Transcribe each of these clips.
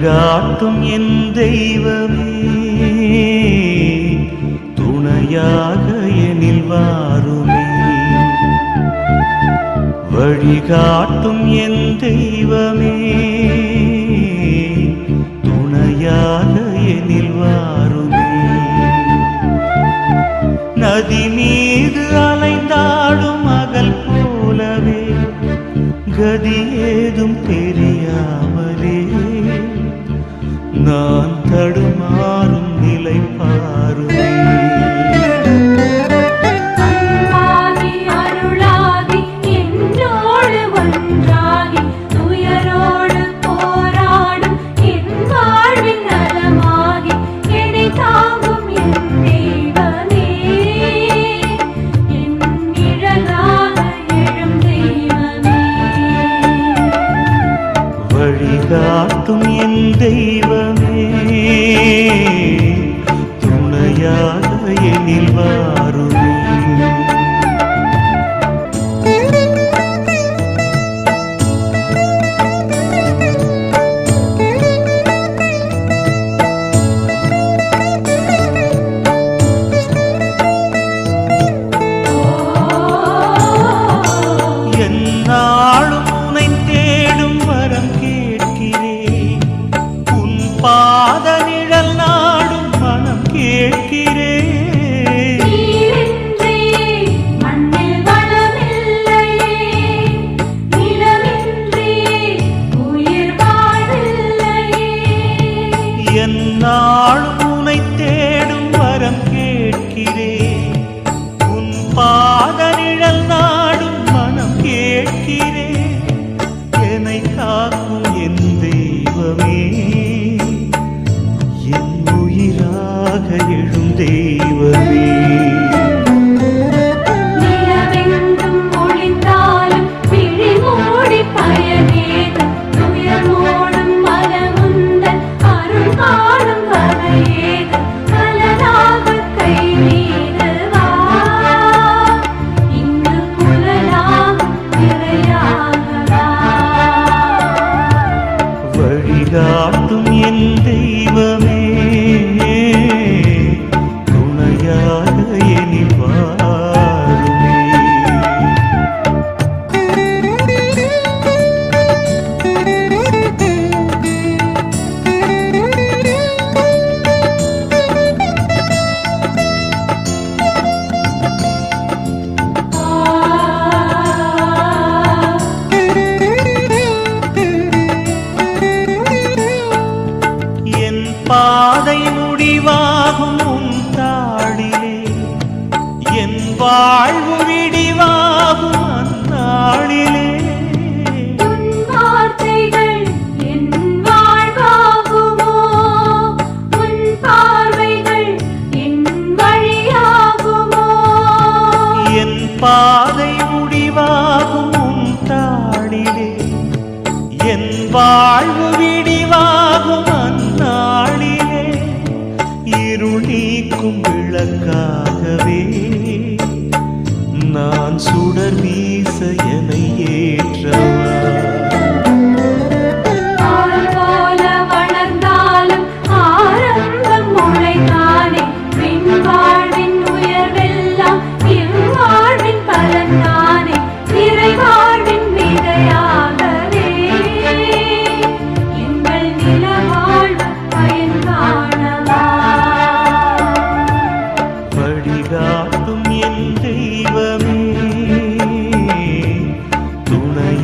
வழிகாட்டும் என் தெய்வமே. துணையாக எனில் வாருமே. வழிகாட்டும் என் தெய்வமே. துணையாக எனில் வாருமே. நதி மீது அலைந்தாடும் மகள் போலவே கதி ஏதும் தெரியாது நான் தடுமா நீராக எனில் வா. நாளும் ಮುಂದೆ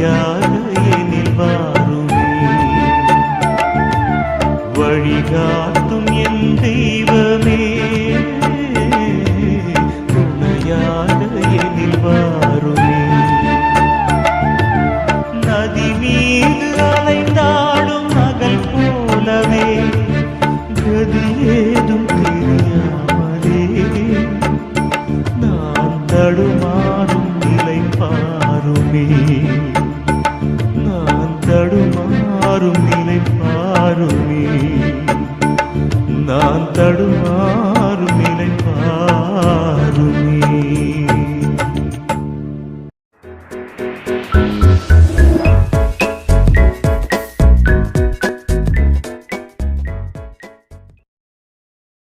வழியாக எனில் வாருமே. வழிகாட்டும் என் தெய்வமே. துணையாக எனில் வாருமே. நதி மீது அலைந்தாடும் மகள் போலவே கதியே. தடுமாறும் நிலை பாருமே நான் தடுமா